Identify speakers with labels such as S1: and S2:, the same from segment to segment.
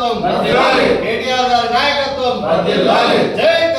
S1: నాయకత్వం. కేటీఆర్ గారి నాయకత్వం. జై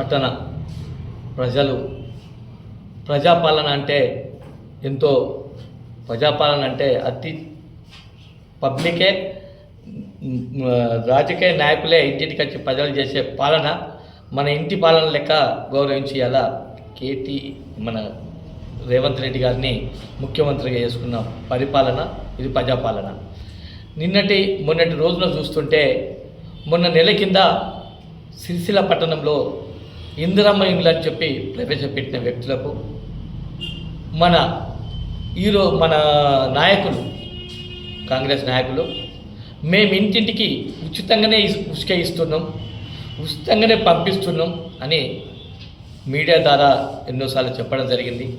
S2: పట్టణ ప్రజలు. ప్రజాపాలన అంటే ఎంతో ప్రజాపాలన అంటే అతి పబ్లికే రాజకీయ నాయకులే ఇంటింటికి వచ్చి ప్రజలు చేసే పాలన. మన ఇంటి పాలన లెక్క గౌరవించి అలా కేటీ మన రేవంత్ రెడ్డి గారిని ముఖ్యమంత్రిగా చేసుకున్న పరిపాలన ఇది ప్రజాపాలన. నిన్నటి మొన్నటి రోజున చూస్తుంటే మొన్న నెల కింద సిరిసిల్ల పట్టణంలో ఇందిరమ్మ ఇండ్లు అని చెప్పి ప్రవేశపెట్టిన వ్యక్తులకు మన ఈరో మన నాయకులు కాంగ్రెస్ నాయకులు మేము ఇంటింటికి ఉచితంగానే ఇస్- ఉసుక ఇస్తున్నాం ఉచితంగానే పంపిస్తున్నాం అని మీడియా ద్వారా ఎన్నోసార్లు చెప్పడం జరిగింది.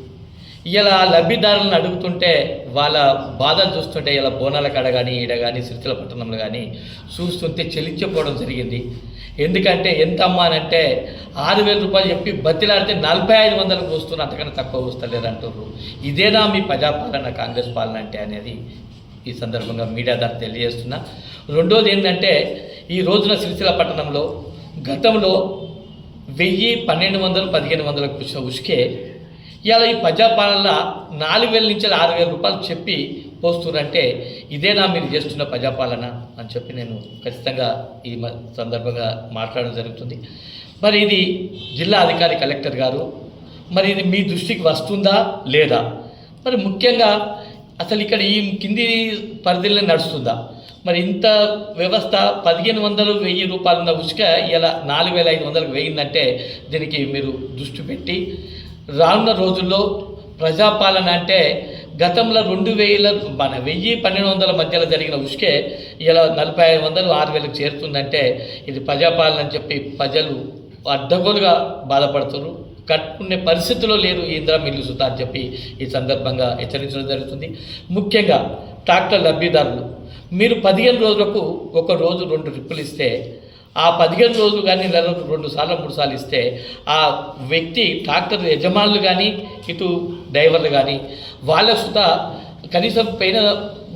S2: ఇలా లబ్ధిదారులను అడుగుతుంటే వాళ్ళ బాధలు చూస్తుంటే ఇలా బోనాల కాడ కానీ ఈడ కానీ సిరిసిల్ల పట్టణంలో కానీ చూస్తుంటే చెల్లించిపోవడం జరిగింది. ఎందుకంటే ఎంత అమ్మా అని అంటే ఆరు వేల రూపాయలు చెప్పి బతిలాడితే నలభై ఐదు వందలకు వస్తున్న అంతకన్నా తక్కువ వస్తలేరు అంటున్నారు ఇదేనా మీ ప్రజాపాలన కాంగ్రెస్ పాలన అంటే అనేది ఈ సందర్భంగా మీడియా ద్వారా తెలియజేస్తున్నా. రెండోది ఏంటంటే ఈ రోజున సిరిసిల్ల పట్టణంలో గతంలో వెయ్యి పన్నెండు వందలు పదిహేను వందలకు వచ్చిన ఉసుకే ఇవాళ ఈ ప్రజాపాలన నాలుగు వేల నుంచి ఆరు వేల రూపాయలు చెప్పి పోస్తున్నారంటే ఇదేనా మీరు చేస్తున్న ప్రజాపాలన అని చెప్పి నేను ఖచ్చితంగా ఈ మ- సందర్భంగా మాట్లాడడం జరుగుతుంది. మరి ఇది జిల్లా అధికారి కలెక్టర్ గారు మరి ఇది మీ దృష్టికి వస్తుందా లేదా? మరి ముఖ్యంగా అసలు ఇక్కడ ఈ కింది పరిధిలో నడుస్తుందా? మరి ఇంత వ్యవస్థ పదిహేను వందలు వెయ్యి రూపాయలు ఉన్న ఉసుక ఇలా నాలుగు వేల ఐదు వందలకు వెయ్యిందంటే దీనికి మీరు దృష్టి పెట్టి రానున్న రోజుల్లో ప్రజాపాలన అంటే గతంలో రెండు వేల మన వెయ్యి పన్నెండు వందల మధ్యలో జరిగిన ఉసుకే ఇలా నలభై ఐదు వందలు ఆరు వేలకు చేరుతుందంటే ఇది ప్రజాపాలన అని చెప్పి ప్రజలు అడ్డగోలుగా బాధపడుతున్నారు. కట్టుకునే పరిస్థితిలో లేరు ఇంద్ర మిల్లు సుతా అని చెప్పి ఈ సందర్భంగా హెచ్చరించడం జరుగుతుంది. ముఖ్యంగా ట్రాక్టర్ లబ్ధిదారులు మీరు పదిహేను రోజులకు ఒక రోజు రెండు ట్రిప్పులు ఇస్తే ఆ పదిహేను రోజులు కానీ నెలకు రెండు సార్లు మూడు సార్లు ఇస్తే ఆ వ్యక్తి ట్రాక్టర్ యజమానులు కానీ ఇటు డ్రైవర్లు కానీ వాళ్ళ సుత కనీసం పైన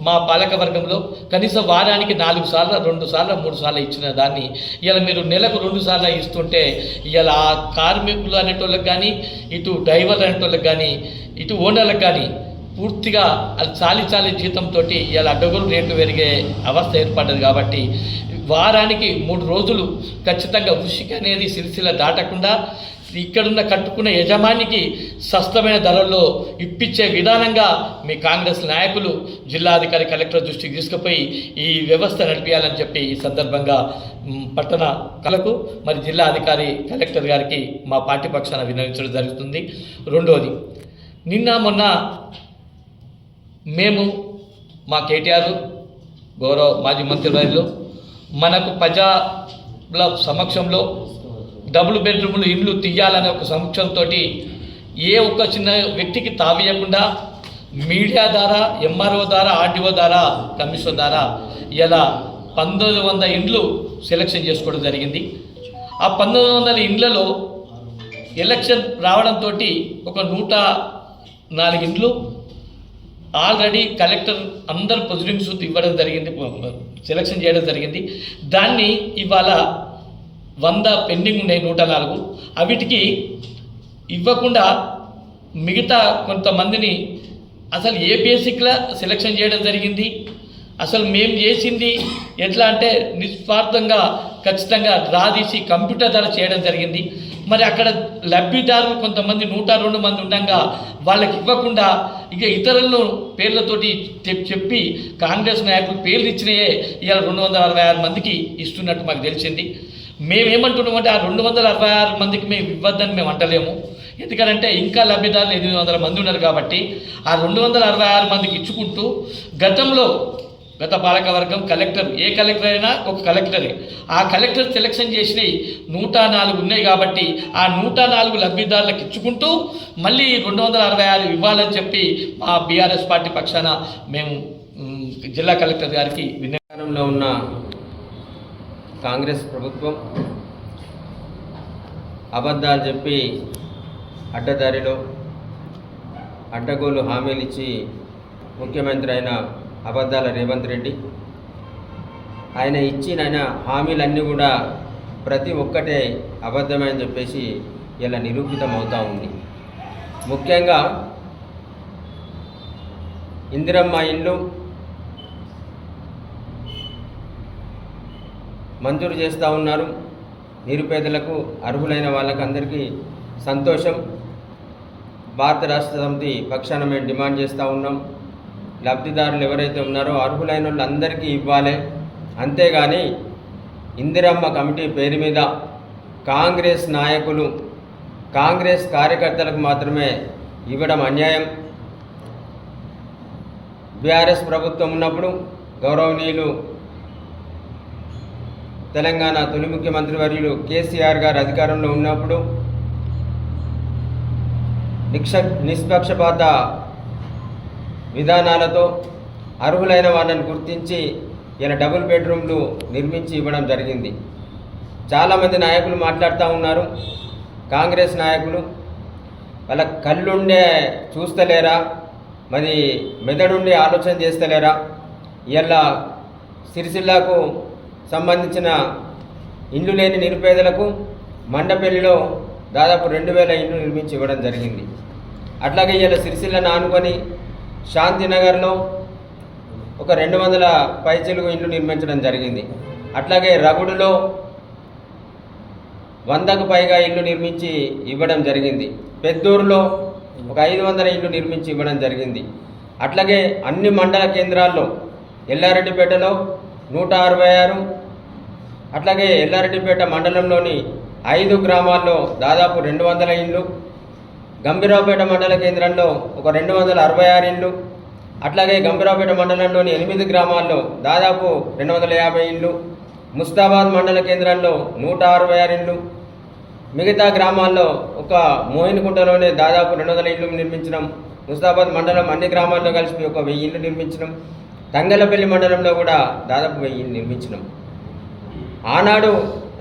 S2: మా పాలక వర్గంలో కనీసం వారానికి నాలుగు సార్లు రెండు సార్లు మూడు సార్లు ఇచ్చిన దాన్ని ఇలా మీరు నెలకు రెండు సార్లు ఇస్తుంటే ఇలా ఆ కార్మికులు అనేటోళ్ళకి కానీ ఇటు డ్రైవర్లు అనేటోళ్ళకి కానీ ఇటు ఓనర్లకు కానీ పూర్తిగా అది చాలి చాలి జీతంతో ఇలా అడ్డగోలు రేట్లు పెరిగే అవస్థ ఏర్పడ్డది కాబట్టి వారానికి మూడు రోజులు ఖచ్చితంగా ఉషిక అనేది సిరిసిల దాటకుండా ఇక్కడున్న కట్టుకున్న యజమానికి సస్తమైన ధరల్లో ఇప్పించే విధానంగా మీ కాంగ్రెస్ నాయకులు జిల్లాధికారి కలెక్టర్ దృష్టికి తీసుకుపోయి ఈ వ్యవస్థ నడిపించాలని చెప్పి ఈ సందర్భంగా పట్టణ కళకు మరి జిల్లా అధికారి కలెక్టర్ గారికి మా పార్టీ పక్షాన విన్నవించడం జరుగుతుంది. రెండోది నిన్న మొన్న మేము మా కేటీఆర్ గౌరవ మాజీ మంత్రివర్యులు మనకు ప్రజల సమక్షంలో డబుల్ బెడ్రూమ్లు ఇండ్లు తీయాలనే ఒక సమక్షంతో ఏ ఒక్క చిన్న వ్యక్తికి తావేయకుండా మీడియా ద్వారా ఎంఆర్ఓ ద్వారా ఆర్డీఓ ద్వారా కమిషన్ ద్వారా ఇలా పంతొమ్మిది వందల ఇండ్లు సెలక్షన్ చేసుకోవడం జరిగింది. ఆ పంతొమ్మిది వందల ఇండ్లలో ఎలక్షన్ రావడంతో ఒక నూట నాలుగు ఇండ్లు ఆల్రెడీ కలెక్టర్ అందరు ప్రొసీడింగ్స్ ఇవ్వడం జరిగింది. సెలక్షన్ చేయడం జరిగింది. దాన్ని ఇవాళ వంద పెండింగ్ ఉన్నాయి నూట నాలుగు. అవిటికి ఇవ్వకుండా మిగతా కొంతమందిని అసలు ఏ బేసిక్లా సెలక్షన్ చేయడం జరిగింది? అసలు మేము చేసింది ఎట్లా అంటే నిస్వార్థంగా ఖచ్చితంగా రాదీసి కంప్యూటర్ ద్వారా చేయడం జరిగింది. మరి అక్కడ లబ్ధిదారులు కొంతమంది నూట రెండు మంది ఉండగా వాళ్ళకి ఇవ్వకుండా ఇక ఇతరులను పేర్లతోటి చెప్- చెప్పి కాంగ్రెస్ నాయకులు పేర్లు ఇచ్చినాయే ఇవాళ రెండు వందల అరవై ఆరు మందికి ఇస్తున్నట్టు మాకు తెలిసింది. మేమేమంటున్నామంటే ఆ రెండు వందల అరవై ఆరు మందికి మేము ఇవ్వద్దని మేము అంటలేము. ఎందుకంటే ఇంకా లబ్ధిదారులు ఎనిమిది వందల మంది ఉన్నారు కాబట్టి ఆ రెండు వందల అరవై ఆరు మందికి ఇచ్చుకుంటూ గతంలో గత పాలక వర్గం కలెక్టర్ ఏ కలెక్టర్ అయినా ఒక కలెక్టరే. ఆ కలెక్టర్ సెలెక్షన్ చేసినవి నూట నాలుగు ఉన్నాయి కాబట్టి ఆ నూట నాలుగు లబ్ధిదారులకు ఇచ్చుకుంటూ మళ్ళీ రెండు వందల అరవై ఆరు ఇవ్వాలని చెప్పి మా బీఆర్ఎస్ పార్టీ పక్షాన మేము జిల్లా కలెక్టర్ గారికి విన్న
S3: ఉన్న కాంగ్రెస్ ప్రభుత్వం అబద్ధాలు చెప్పి అడ్డదారిలో అడ్డగోలు హామీలు ఇచ్చి ముఖ్యమంత్రి అయిన అబద్ధాల రేవంత్ రెడ్డి. ఆయన ఇచ్చిన ఆయన హామీలన్నీ కూడా ప్రతి ఒక్కటే అబద్ధమని చెప్పేసి ఇలా నిరూపితం అవుతూ ఉంది. ముఖ్యంగా ఇందిరమ్మ ఇండ్లు మంజూరు చేస్తూ ఉన్నారు. నిరుపేదలకు అర్హులైన వాళ్ళకందరికీ సంతోషం. భారత రాష్ట్ర సమితి పక్షాన మేము డిమాండ్ చేస్తూ ఉన్నాం. లబ్ధిదారులు ఎవరైతే ఉన్నారో అర్హులైన వాళ్ళందరికీ ఇవ్వాలి. అంతేగాని ఇందిరమ్మ కమిటీ పేరు మీద కాంగ్రెస్ నాయకులు కాంగ్రెస్ కార్యకర్తలకు మాత్రమే ఇవ్వడం అన్యాయం. బీఆర్ఎస్ ప్రభుత్వం ఉన్నప్పుడు గౌరవనీయులు తెలంగాణ తొలి ముఖ్యమంత్రి వర్యులు కేసీఆర్ గారు అధికారంలో ఉన్నప్పుడు నిక్ష నిష్పక్షపాత విధానాలతో అర్హులైన వాళ్ళని గుర్తించి ఈయన డబుల్ బెడ్రూమ్లు నిర్మించి ఇవ్వడం జరిగింది. చాలామంది నాయకులు మాట్లాడుతూ ఉన్నారు. కాంగ్రెస్ నాయకులు వాళ్ళ కళ్ళుండే చూస్తలేరా? మరి మెదడుండి ఆలోచన చేస్తలేరా? ఇలా సిరిసిల్లాకు సంబంధించిన ఇండ్లు లేని నిరుపేదలకు మండపల్లిలో దాదాపు రెండు వేల ఇండ్లు నిర్మించి ఇవ్వడం జరిగింది. అట్లాగే ఇలా సిరిసిల్లను ఆనుకొని శాంతినగర్లో ఒక రెండు వందల పైచిలుగు ఇండ్లు నిర్మించడం జరిగింది. అట్లాగే రగుడులో వందకు పైగా ఇల్లు నిర్మించి ఇవ్వడం జరిగింది. పెద్దూరులో ఒక ఐదు వందల ఇల్లు నిర్మించి ఇవ్వడం జరిగింది. అట్లాగే అన్ని మండల కేంద్రాల్లో ఎల్లారెడ్డిపేటలో నూట అరవై ఆరు అట్లాగే ఎల్లారెడ్డిపేట మండలంలోని ఐదు గ్రామాల్లో దాదాపు రెండు వందల ఇండ్లు గంభీరావుపేట మండల కేంద్రంలో ఒక రెండు వందల అరవై ఆరు ఇండ్లు అట్లాగే గంభీరావుపేట మండలంలోని ఎనిమిది గ్రామాల్లో దాదాపు రెండు వందల యాభై ఇండ్లు ముస్తాబాద్ మండల కేంద్రంలో నూట అరవై ఆరు ఇండ్లు మిగతా గ్రామాల్లో ఒక మోహిన్కుంటలోనే దాదాపు రెండు వందల ఇండ్లు నిర్మించడం ముస్తాబాద్ మండలం అన్ని గ్రామాల్లో కలిసి ఒక వెయ్యి ఇండ్లు నిర్మించడం తంగలపల్లి మండలంలో కూడా దాదాపు వెయ్యి ఇండ్లు నిర్మించడం ఆనాడు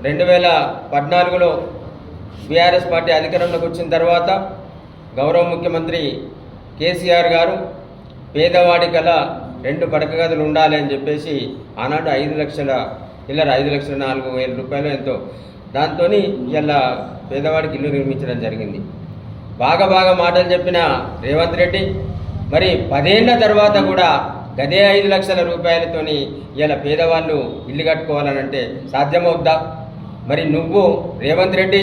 S3: రెండు వేల పద్నాలుగులో బీఆర్ఎస్ పార్టీ అధికారంలోకి వచ్చిన తర్వాత గౌరవ ముఖ్యమంత్రి కేసీఆర్ గారు పేదవాడి కల రెండు పడక గదులు ఉండాలి అని చెప్పేసి ఆనాడు ఐదు లక్షల ఇల్లర ఐదు లక్షల నాలుగు వేల రూపాయలు ఎంతో. దాంతో ఇలా పేదవాడికి ఇల్లు నిర్మించడం జరిగింది. బాగా బాగా మాటలు చెప్పిన రేవంత్ రెడ్డి మరి పదేళ్ళ తర్వాత కూడా గదే ఐదు లక్షల రూపాయలతోని ఇలా పేదవాళ్ళు ఇల్లు కట్టుకోవాలనంటే సాధ్యమవుద్దా? మరి నువ్వు రేవంత్ రెడ్డి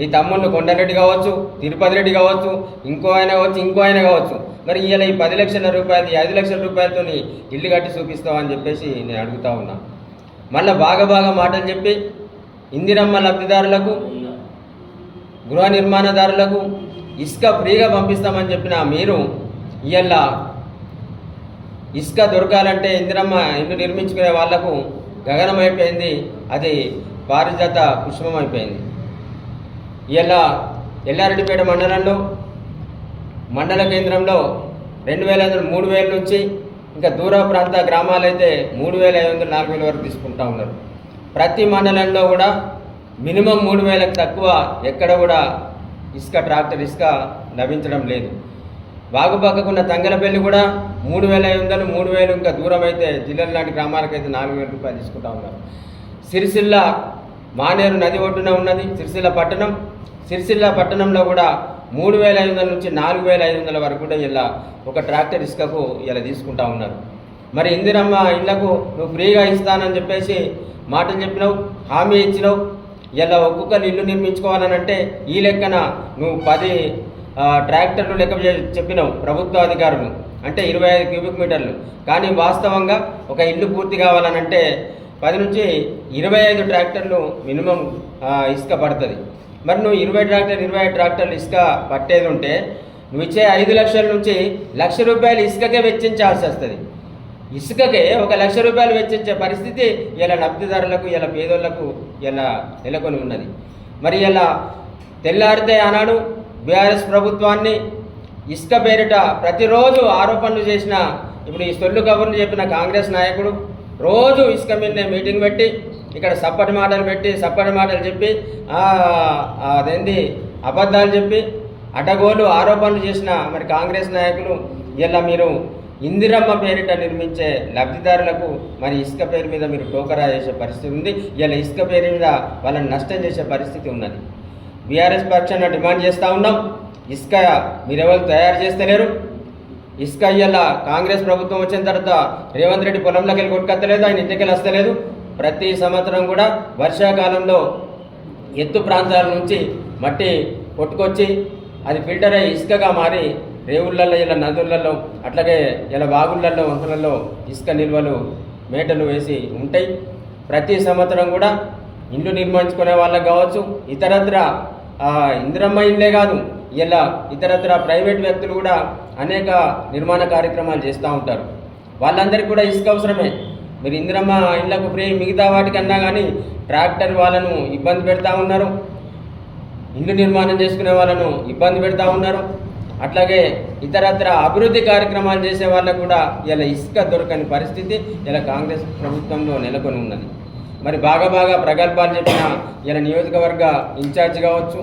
S3: నీ తమ్ముళ్ళు కొండరెడ్డి కావచ్చు తిరుపతి రెడ్డి కావచ్చు ఇంకో ఆయన కావచ్చు ఇంకో ఆయన కావచ్చు. మరి ఇలా ఈ పది లక్షల రూపాయలు ఐదు లక్షల రూపాయలతోని ఇల్లు కట్టి చూపిస్తావు అని చెప్పేసి నేను అడుగుతా ఉన్నా. మళ్ళీ బాగా బాగా మాటలు చెప్పి ఇందిరమ్మ లబ్ధిదారులకు గృహ నిర్మాణదారులకు ఇసుక ఫ్రీగా పంపిస్తామని చెప్పిన మీరు ఇవాళ ఇసుక దొరకాలంటే ఇందిరమ్మ ఇల్లు నిర్మించుకునే వాళ్ళకు గగనం అయిపోయింది అది పారిజాత పుష్పం అయిపోయింది ఇవాళ ఎల్లారెడ్డిపేట మండలంలో మండల కేంద్రంలో రెండు వేల ఐదు మూడు వేల నుంచి ఇంకా దూర ప్రాంత గ్రామాలైతే మూడు వేల ఐదు వందలు నాలుగు వేల వరకు తీసుకుంటా ఉన్నారు. ప్రతి మండలంలో కూడా మినిమం మూడు వేలకు తక్కువ ఎక్కడ కూడా ఇసుక ట్రాక్టర్ ఇసుక లభించడం లేదు. వాగుపక్కకున్న తంగలపల్లి కూడా మూడు వేల ఐదు వందలు మూడు వేలు ఇంకా దూరం అయితే జిల్లాల లాంటి గ్రామాలకైతే నాలుగు వేల రూపాయలు తీసుకుంటా ఉన్నారు. సిరిసిల్ల మానేరు నది ఒడ్డున ఉన్నది సిరిసిల్ల పట్టణం. సిరిసిల్ల పట్టణంలో కూడా మూడు వేల ఐదు వందల నుంచి నాలుగు వేల ఐదు వందల వరకు కూడా ఇలా ఒక ట్రాక్టర్ ఇసుకకు ఇలా తీసుకుంటా ఉన్నారు. మరి ఇందిరమ్మ ఇళ్ళకు నువ్వు ఫ్రీగా ఇస్తానని చెప్పేసి మాటలు చెప్పినావు హామీ ఇచ్చినావు. ఇలా ఒక్కొక్కరు ఇల్లు నిర్మించుకోవాలని అంటే ఈ లెక్కన నువ్వు పది ట్రాక్టర్లు లెక్క చెప్పినావు ప్రభుత్వ అధికారులు. అంటే ఇరవై ఐదు క్యూబిక్ మీటర్లు. కానీ వాస్తవంగా ఒక ఇల్లు పూర్తి కావాలనంటే పది నుంచి ఇరవై ఐదు ట్రాక్టర్లు మినిమం ఇసుక పడుతుంది. మరి నువ్వు ఇరవై ట్రాక్టర్ ఇరవై ఐదు ట్రాక్టర్లు ఇసుక పట్టేది ఉంటే నువ్వు ఇచ్చే ఐదు లక్షల నుంచి లక్ష రూపాయలు ఇసుకకే వెచ్చించాల్సి వస్తుంది. ఇసుకకే ఒక లక్ష రూపాయలు వెచ్చించే పరిస్థితి ఇలా లబ్ధిదారులకు ఇలా పేదోళ్ళకు ఇలా నెలకొని ఉన్నది. మరి ఇలా తెల్లారితే ఆనాడు బీఆర్ఎస్ ప్రభుత్వాన్ని ఇసుక పేరిట ప్రతిరోజు ఆరోపణలు చేసిన ఇప్పుడు ఈ సొల్లు కబుర్లు చెప్పిన కాంగ్రెస్ నాయకుడు రోజు ఇసుక మీద మీటింగ్ పెట్టి ఇక్కడ సప్పటి మాటలు పెట్టి సప్పటి మాటలు చెప్పి అదేంది అబద్ధాలు చెప్పి అడ్డగోలు ఆరోపణలు చేసిన మరి కాంగ్రెస్ నాయకులు ఇలా మీరు ఇందిరమ్మ పేరిట నిర్మించే లబ్ధిదారులకు మరి ఇసుక పేరు మీద మీరు టోకరా చేసే పరిస్థితి ఉంది. ఇలా ఇసుక పేరు మీద వాళ్ళని నష్టం చేసే పరిస్థితి ఉన్నది. బీఆర్ఎస్ పక్షాన డిమాండ్ చేస్తూ ఉన్నాం. ఇసుక మీరెవరు తయారు చేస్తలేరు? ఇసుక ఇయ్యాల కాంగ్రెస్ ప్రభుత్వం వచ్చిన తర్వాత రేవంత్ రెడ్డి పొలంలోకి వెళ్ళి కొట్టుకత్తలేదు ఆయన ఇంటికి వస్తలేదు. ప్రతి సంవత్సరం కూడా వర్షాకాలంలో ఎత్తు ప్రాంతాల నుంచి మట్టి కొట్టుకొచ్చి అది ఫిల్టర్ అయ్యి ఇసుకగా మారి రేవుళ్ళల్లో ఇలా నదులలో అట్లాగే ఇలా వాగులలో వంకలలో ఇసుక నిల్వలు మేటలు వేసి ఉంటాయి. ప్రతి సంవత్సరం కూడా ఇండ్లు నిర్మించుకునే వాళ్ళకి కావచ్చు ఇతరత్ర ఇందిరమ్మ ఇల్లే కాదు ఇలా ఇతరత్ర ప్రైవేట్ వ్యక్తులు కూడా అనేక నిర్మాణ కార్యక్రమాలు చేస్తూ ఉంటారు. వాళ్ళందరికీ కూడా ఇసుక అవసరమే. మీరు ఇందిరమ్మ ఇళ్ళకు ఫ్రీ మిగతా వాటికన్నా కానీ ట్రాక్టర్ వాళ్ళను ఇబ్బంది పెడతా ఉన్నారు. ఇల్లు నిర్మాణం చేసుకునే వాళ్ళను ఇబ్బంది పెడతా ఉన్నారు. అట్లాగే ఇతరత్ర అభివృద్ధి కార్యక్రమాలు చేసే వాళ్ళకు కూడా ఇలా ఇసుక దొరకని పరిస్థితి ఇలా కాంగ్రెస్ ప్రభుత్వంలో నెలకొని ఉన్నది. మరి బాగా బాగా ప్రగల్భాలు చెప్పిన ఈయన నియోజకవర్గ ఇన్ఛార్జ్ కావచ్చు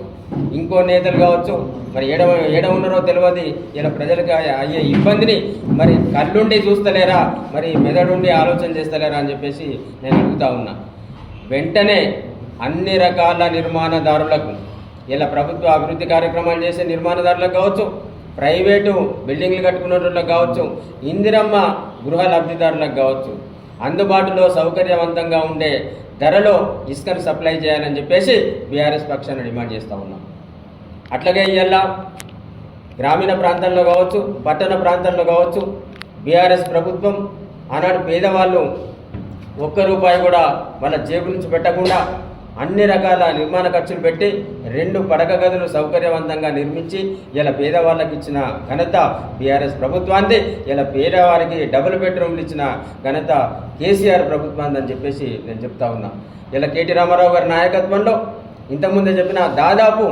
S3: ఇంకో నేతలు కావచ్చు మరి ఏడ ఏడ ఉన్నారో తెలియదు ఇలా ప్రజలకు అయ్యే ఇబ్బందిని మరి కళ్ళుండి చూస్తలేరా మరి మెదడుండి ఆలోచన చేస్తలేరా అని చెప్పేసి నేను అడుగుతా ఉన్నా. వెంటనే అన్ని రకాల నిర్మాణదారులకు ఇలా ప్రభుత్వ అభివృద్ధి కార్యక్రమాలు చేసే నిర్మాణదారులకు కావచ్చు ప్రైవేటు బిల్డింగ్లు కట్టుకున్న వాళ్ళకి కావచ్చు ఇందిరమ్మ గృహ లబ్ధిదారులకు కావచ్చు అందుబాటులో సౌకర్యవంతంగా ఉండే ధరలో ఇసుకను సప్లై చేయాలని చెప్పేసి బీఆర్ఎస్ పక్షాన్ని డిమాండ్ చేస్తూ ఉన్నాం. అట్లాగే ఇవాళ గ్రామీణ ప్రాంతంలో కావచ్చు పట్టణ ప్రాంతంలో కావచ్చు బీఆర్ఎస్ ప్రభుత్వం ఆనాడు పేదవాళ్ళు ఒక్క రూపాయి కూడా వాళ్ళ జేబు నుంచి పెట్టకుండా అన్ని రకాల నిర్మాణ ఖర్చులు పెట్టి రెండు పడక గదులు సౌకర్యవంతంగా నిర్మించి ఇలా పేదవాళ్ళకి ఇచ్చిన ఘనత బీఆర్ఎస్ ప్రభుత్వాన్ని ఇలా పేదవారికి డబుల్ బెడ్రూమ్లు ఇచ్చిన ఘనత కేసీఆర్ ప్రభుత్వాన్ని అని చెప్పేసి నేను చెప్తా ఉన్నా. ఇలా కేటీ రామారావు గారి నాయకత్వంలో ఇంతకుముందే చెప్పిన దాదాపు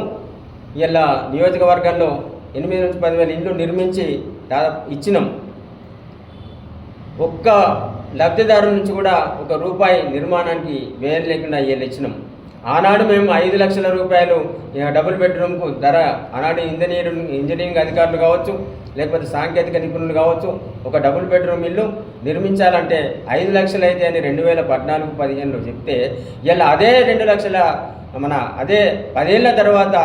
S3: ఇలా నియోజకవర్గంలో ఎనిమిది నుంచి పదివేల ఇండ్లు నిర్మించి దాదాపు ఇచ్చినాం. ఒక్క లబ్ధిదారు నుంచి కూడా ఒక రూపాయి నిర్మాణానికి వేరు లేకుండా వీళ్ళు ఇచ్చినాం. ఆనాడు మేము ఐదు లక్షల రూపాయలు డబుల్ బెడ్రూమ్కు ధర ఆనాడు ఇంజనీర్ ఇంజనీరింగ్ అధికారులు కావచ్చు లేకపోతే సాంకేతిక నిపుణులు కావచ్చు ఒక డబుల్ బెడ్రూమ్ ఇల్లు నిర్మించాలంటే ఐదు లక్షలు అయితే అని రెండు వేల పద్నాలుగు పదిహేనులో చెప్తే ఇలా అదే రెండు లక్షల మన అదే పదేళ్ళ తర్వాత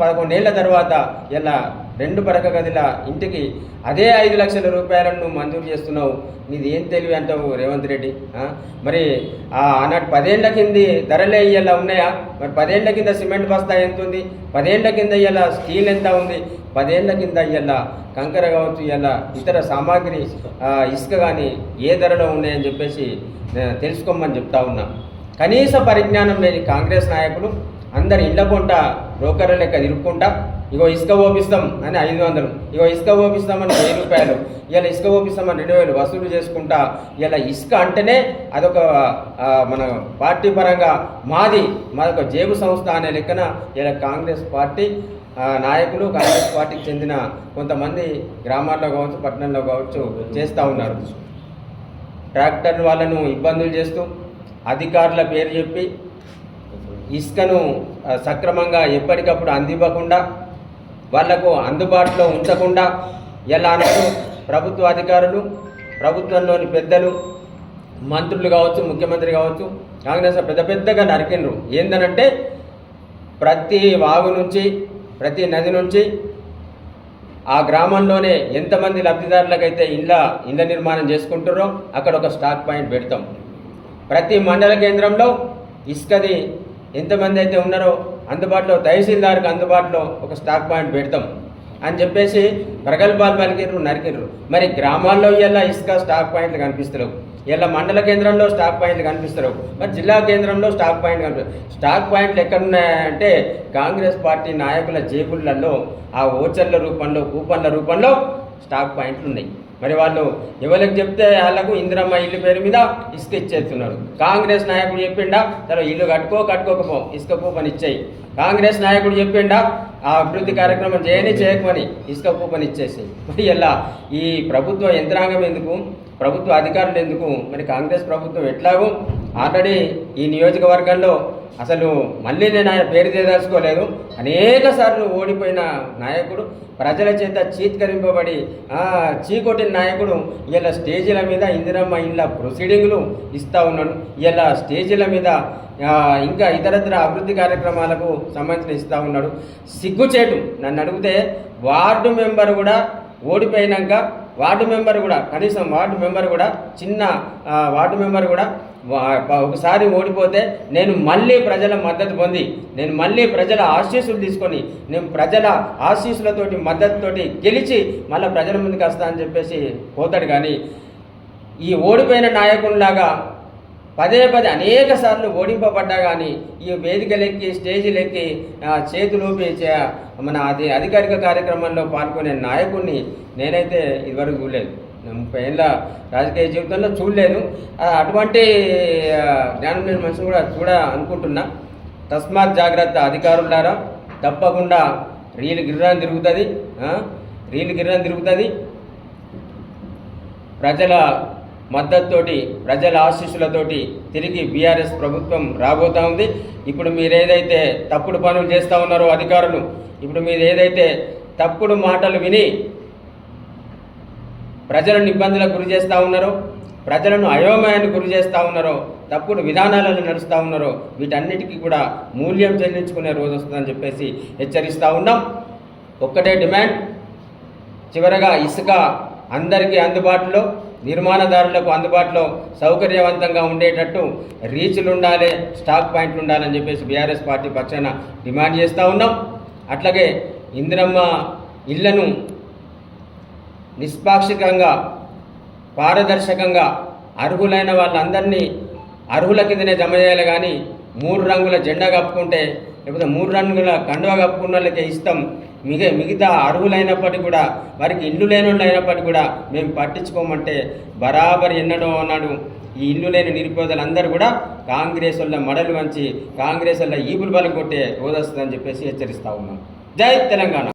S3: పదకొండేళ్ళ తర్వాత ఇలా రెండు పడక గదిల ఇంటికి అదే ఐదు లక్షల రూపాయలను నువ్వు మంజూరు చేస్తున్నావు. నీది ఏం తెలివి అంటావు రేవంత్ రెడ్డి? మరి ఆ ఆనాటి పదేళ్ళ కింది ధరలే ఇలా ఉన్నాయా? మరి పదేళ్ళ కింద సిమెంట్ బస్తా ఎంత ఉంది పదేళ్ళ కింద ఇలా స్టీల్ ఎంత ఉంది? పదేళ్ళ కింద ఇలా కంకర కావచ్చు ఇలా ఇతర సామాగ్రి ఇసుక కానీ ఏ ధరలో ఉన్నాయని చెప్పేసి తెలుసుకోమని చెప్తా ఉన్నా. కనీస పరిజ్ఞానం లేని కాంగ్రెస్ నాయకులు అందరి ఇళ్ళ పొంట బ్రోకర్ల లెక్క తిరుక్కుంటా ఇగో ఇసుక ఓపిస్తాం అని ఐదు వందలు. ఇగో ఇసుక ఓపిస్తామని వెయ్యి రూపాయలు. ఇలా ఇసుక ఓపిస్తామని రెండు వేలు వసూలు చేసుకుంటా ఇలా ఇసుక అంటేనే అదొక మన పార్టీ పరంగా మాది మాదొక జేబు సంస్థ అనే లెక్కన ఇలా కాంగ్రెస్ పార్టీ నాయకులు కాంగ్రెస్ పార్టీకి చెందిన కొంతమంది గ్రామాల్లో కావచ్చు పట్టణంలో కావచ్చు చేస్తూ ఉన్నారు. ట్రాక్టర్ వాళ్ళను ఇబ్బందులు చేస్తూ అధికారుల పేరు చెప్పి ఇసుకను సక్రమంగా ఎప్పటికప్పుడు అందివ్వకుండా వాళ్ళకు అందుబాటులో ఉంచకుండా ఎలా అన్నారు ప్రభుత్వ అధికారులు ప్రభుత్వంలోని పెద్దలు మంత్రులు కావచ్చు ముఖ్యమంత్రి కావచ్చు కాంగ్రెస్ పెద్ద పెద్దగా నరికిండ్రు. ఏందనంటే ప్రతి వాగు నుంచి ప్రతి నది నుంచి ఆ గ్రామంలోనే ఎంతమంది లబ్ధిదారులకైతే ఇండ్ల ఇండ్ల నిర్మాణం చేసుకుంటారో అక్కడ ఒక స్టాక్ పాయింట్ పెడతాం. ప్రతి మండల కేంద్రంలో ఇసుకది ఎంతమంది అయితే ఉన్నారో అందుబాటులో తహసీల్దార్కి అందుబాటులో ఒక స్టాక్ పాయింట్ పెడతాం. అని చెప్పేసి ప్రగల్భాలు పలికిర్రు నరికిర్రు. మరి గ్రామాల్లో ఇలా ఇసుక స్టాక్ పాయింట్లు కనిపిస్తారు ఇలా మండల కేంద్రంలో స్టాక్ పాయింట్లు కనిపిస్తారు మరి జిల్లా కేంద్రంలో స్టాక్ పాయింట్ కనిపిస్తారు స్టాక్ పాయింట్లు ఎక్కడ ఉన్నాయంటే కాంగ్రెస్ పార్టీ నాయకుల జేబుళ్ళలో ఆ ఓచర్ల రూపంలో కూపన్ల రూపంలో స్టాక్ పాయింట్లు ఉన్నాయి మరి వాళ్ళు ఎవరికి చెప్తే వాళ్ళకు ఇందిరమ్మ ఇల్లు పేరు మీద ఇసుక ఇచ్చేస్తున్నారు. కాంగ్రెస్ నాయకుడు చెప్పిండా సరే ఇల్లు కట్టుకో కట్టుకోకపో ఇసుక కూపన్ ఇచ్చేయి. కాంగ్రెస్ నాయకుడు చెప్పిండా ఆ అభివృద్ధి కార్యక్రమం చేయని చేయకమని ఇసుక కూపన్ ఇచ్చేసి మరి ఎలా? ఈ ప్రభుత్వ యంత్రాంగం ఎందుకు? ప్రభుత్వ అధికారులు ఎందుకు? మరి కాంగ్రెస్ ప్రభుత్వం ఎట్లాగో ఆల్రెడీ ఈ నియోజకవర్గంలో అసలు మళ్ళీ నేను ఆయన పేరు చేయదలుచుకోలేదు అనేక సార్లు ఓడిపోయిన నాయకుడు ప్రజల చేత చీత్కరింపబడి చీకొట్టిన నాయకుడు ఇలా స్టేజీల మీద ఇందిరమ్మ ఇండ్ల ప్రొసీడింగ్లు ఇస్తూ ఉన్నాడు. ఇలా స్టేజీల మీద ఇంకా ఇతరత్ర అభివృద్ధి కార్యక్రమాలకు సంబంధించిన ఇస్తూ ఉన్నాడు. సిగ్గుచేటు. నన్ను అడిగితే వార్డు మెంబర్ కూడా ఓడిపోయినాక వార్డు మెంబర్ కూడా కనీసం వార్డు మెంబర్ కూడా చిన్న వార్డు మెంబర్ కూడా ఒకసారి ఓడిపోతే నేను మళ్ళీ ప్రజల మద్దతు పొంది నేను మళ్ళీ ప్రజల ఆశీస్సులు తీసుకొని నేను ప్రజల ఆశీస్సులతోటి మద్దతుతోటి గెలిచి మళ్ళీ ప్రజల ముందుకు వస్తా అని చెప్పేసి పోతాడు కానీ ఈ ఓడిపోయిన నాయకునిలాగా పదే పదే అనేక సార్లు ఓడింపబడ్డా కానీ ఈ వేదికలెక్కి స్టేజీలెక్కి ఆ, చేతులూపి మన అది అధికారిక కార్యక్రమంలో పాల్గొనే నాయకుడిని నేనైతే ఇదివరకు చూడలేదు. ముప్పై ఏళ్ళ రాజకీయ జీవితంలో చూడలేదు. అటువంటి జ్ఞానం లేని మనిషిని కూడా చూడ అనుకుంటున్నా. తస్మాత్ జాగ్రత్త అధికారులారా తప్పకుండా రీలు గిర్రాన్ని తిరుగుతుంది రీలు గిర్రాన్ని తిరుగుతుంది. ప్రజల మద్దతుతోటి ప్రజల ఆశీస్సులతోటి తిరిగి బీఆర్ఎస్ ప్రభుత్వం రాబోతా ఉంది. ఇప్పుడు మీరు ఏదైతే తప్పుడు పనులు చేస్తూ ఉన్నారో అధికారులు ఇప్పుడు మీరు ఏదైతే తప్పుడు మాటలు విని ప్రజలను ఇబ్బందులకు గురి చేస్తూ ఉన్నారో ప్రజలను అయోమయానికి గురి చేస్తూ ఉన్నారో తప్పుడు విధానాలను నడుస్తూ ఉన్నారో వీటన్నిటికీ కూడా మూల్యం చెల్లించుకునే రోజు వస్తుందని చెప్పేసి హెచ్చరిస్తూ ఉన్నాం. ఒక్కటే డిమాండ్ చివరగా ఇసుక అందరికీ అందుబాటులో నిర్మాణదారులకు అందుబాటులో సౌకర్యవంతంగా ఉండేటట్టు రీచ్లు ఉండాలి స్టాక్ పాయింట్లు ఉండాలని చెప్పేసి బీఆర్ఎస్ పార్టీ పక్షాన డిమాండ్ చేస్తూ ఉన్నాం. అట్లాగే ఇందిరమ్మ ఇళ్ళను నిష్పాక్షికంగా పారదర్శకంగా అర్హులైన వాళ్ళందరినీ అర్హుల కిందనే జమ చేయాలి కానీ మూడు రంగుల జెండా కప్పుకుంటే లేకపోతే మూడు రన్నుల కండువ కప్పుకున్న వాళ్ళకే ఇస్తాం మిగ మిగతా అర్హులైనప్పటికీ కూడా వారికి ఇల్లు లేని వాళ్ళు అయినప్పటికీ కూడా మేము పట్టించుకోమంటే బరాబర్ ఎన్నడో అన్నాడు. ఈ ఇల్లు లేని నిరుపేదలందరూ కూడా కాంగ్రెస్ వల్ల మడలు వంచి కాంగ్రెస్ వల్ల ఈపులు బలం కొట్టే చెప్పేసి హెచ్చరిస్తా ఉన్నాం. జై తెలంగాణ.